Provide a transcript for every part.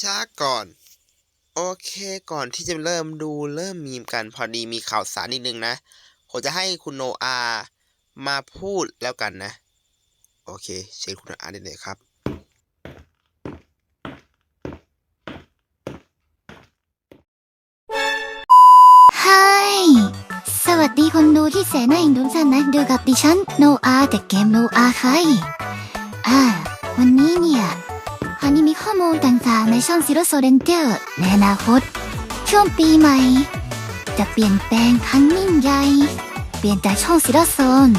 ช้าก่อน โอเคก่อนที่จะเริ่มดูเริ่มมีมกันพอดีมีข่าวสารนิดนึงนะ ผมจะให้คุณโนอามาพูดแล้วกันนะ โอเค เชิญคุณโนอาได้เลยครับไฮสวัสดีคนดูที่แสนน่าเอ็นดูท่านนะดูกับดิฉันโนอาจากเกมโนอาใครอ่า วันนี้เนี่ย ต่นช่องซิโรโซเดนเจอร์ในอนาคต ช่วงปีใหม่ จะเปลี่ยนแปลงครั้งยิ่งใหญ่ เปลี่ยนจากช่องซิโรโซน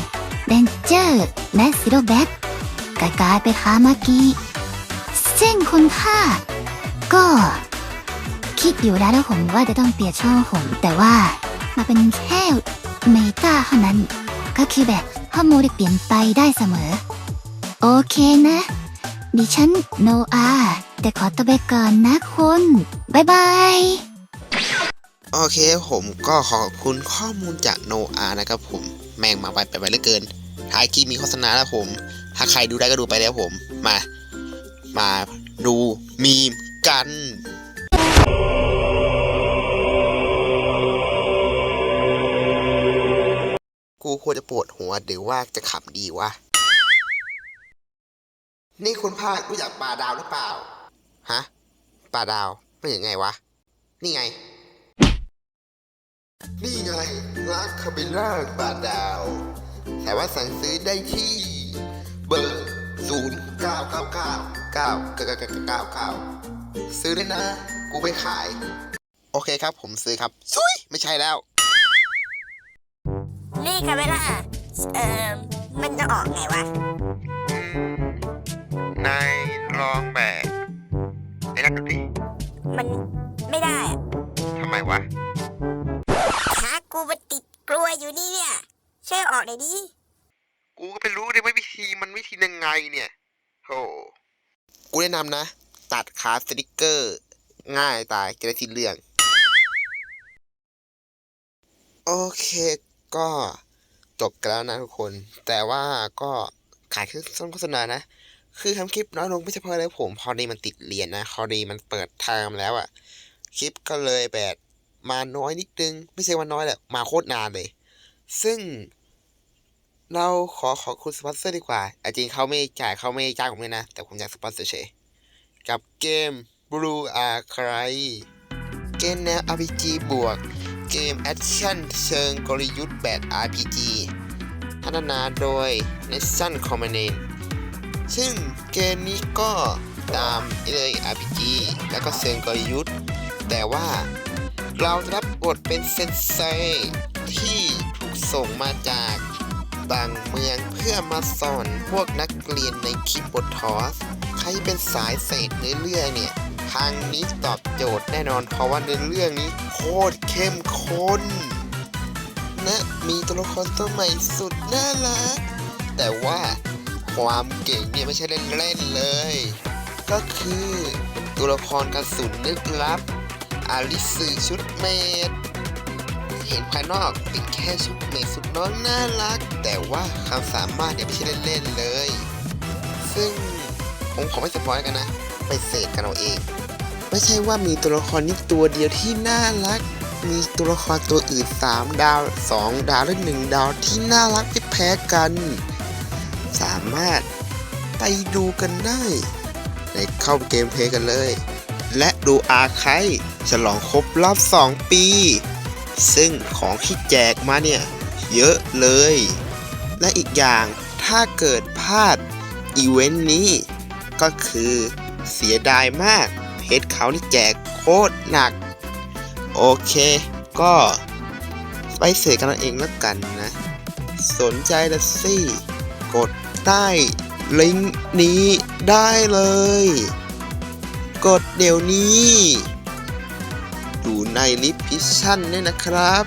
เดนเจอร์และซิโรแบทกลายเป็นคามากิซึ่งคุณค่าก็คิดอยู่แล้วนะผมว่าจะต้องเปลี่ยนช่องผม แต่ว่ามาเป็นแค่เมตาเท่านั้น ก็คือแบบข้อมูลได้เปลี่ยนไปได้เสมอ โอเคนะ ดิฉันโนอา แต่ขอตัวไปก่อนนะคุณบายบายโอเคผมก็ขอบคุณข้อมูลจากโนอานะครับผม แม่งมาไปไปไปเหลือเกิน ท้ายคลิปมีโฆษณาแล้วผม ถ้าใครดูได้ก็ดูไปแล้วผม มา มาดูมีมกันกูควรจะปวดหัวหรือว่าจะขำดีวะ นี่คุณภาครู้จักปลาดาวหรือเปล่า ฮะปลาดาวเป็นยังไงวะ นี่ไง นี่ไงร้านคาเบล่าบาดาวแต่ว่าสั่งซื้อได้ที่ เบอร์ศูนย์เก้าเก้าเก้าเก้าเก้าเก้าเก้าเก้าเก้าซื้อได้นะ กูไปขาย โอเคครับผมซื้อครับซุยไม่ใช่แล้วนี่ค่ะเวลาเอ่อมันจะออกไงวะ ไมวะขากูมันติดกลัวอยู่นี่เนี่ย ช่วยออกหน่อยดิ กูก็ไม่รู้เลยว่าวิธีมันวิธียังไงเนี่ยโธ่กูแนะนำนะ ตัดขาสติกเกอร์ ง่ายตายจะได้สิ้นเรื่อง โอเคก็จบกันแล้วนะทุกคน แต่ว่าก็ขายเครื่องส้นโฆษณานะ คือทำคลิปน้อยลงไม่ใช่เพราะอะไรผม พอดีมันติดเรียนนะพอดีมันเปิดเทอมแล้วอะคลิปก็เลยแบบ มาน้อยนิดนึง ไม่ใช่ว่าน้อยแหละ มาโคตรนานเลย ซึ่ง เราขอขอบคุณสปอนเซอร์ดีกว่าจริงเขาไม่จ่ายเขาไม่จ้างผมเลยนะ แต่ผมอยากสปอนเซอร์เฉยกับเกม Blue Archive เกมแนว RPG บวก เกมแอคชั่นเชิงกลยุทธ์แบบ RPG พัฒนาโดย n e s s o n c o m m a n e ซึ่งเกมนี้ก็ตามเลย RPG แล้วก็เชิงกลยุทธ์ แต่ว่า เราจะรับบทเป็นเซนเซที่ถูกส่งมาจากต่างเมืองเพื่อมาสอนพวกนักเรียนในคิปโบทอสใครเป็นสายเศษเรื่องเนี่ย ทางนี้ตอบโจทย์แน่นอนเพราะว่าเนื้อเรื่องนี้โคตรเข้มข้นนะมีตัวละครตัวใหม่สุดน่ารัก แต่ว่าความเก่งเนี่ยไม่ใช่เล่นๆเลย ก็คือตัวละครกระสุนลึกลับ อาริสึชุดเมดเห็นภายนอกเป็นแค่ชุดเมดสุดน้องน่ารัก แต่ว่าความสามารถเนี่ยไม่ใช่เล่นๆเลย ซึ่งผมขอไม่สปอยกันนะ ไปเสกกันเอาเอง ไม่ใช่ว่ามีตัวละครนี้ตัวเดียวที่น่ารัก มีตัวละครตัวอื่น 3 ดาว 2 ดาวและ1ดาวที่น่ารักไม่แพ้กัน สามารถไปดูกันได้ ในเข้าเกมเพลย์กันเลย และดูอาไคฉลองครบรอบ 2 ปี ซึ่งของที่แจกมาเนี่ย เยอะเลย และอีกอย่างถ้าเกิดพลาดอีเวนต์นี้ ก็คือเสียดายมากเพจเขานี่แจกโคตรหนัก โอเค ก็ไปเสกกันเอาเองแล้วกันนะ สนใจละสิกดใต้ลิงก์นี้ได้เลย กดเดี๋ยวนี้ อยู่ในลิฟต์พิชชั่นเนี่ยนะครับ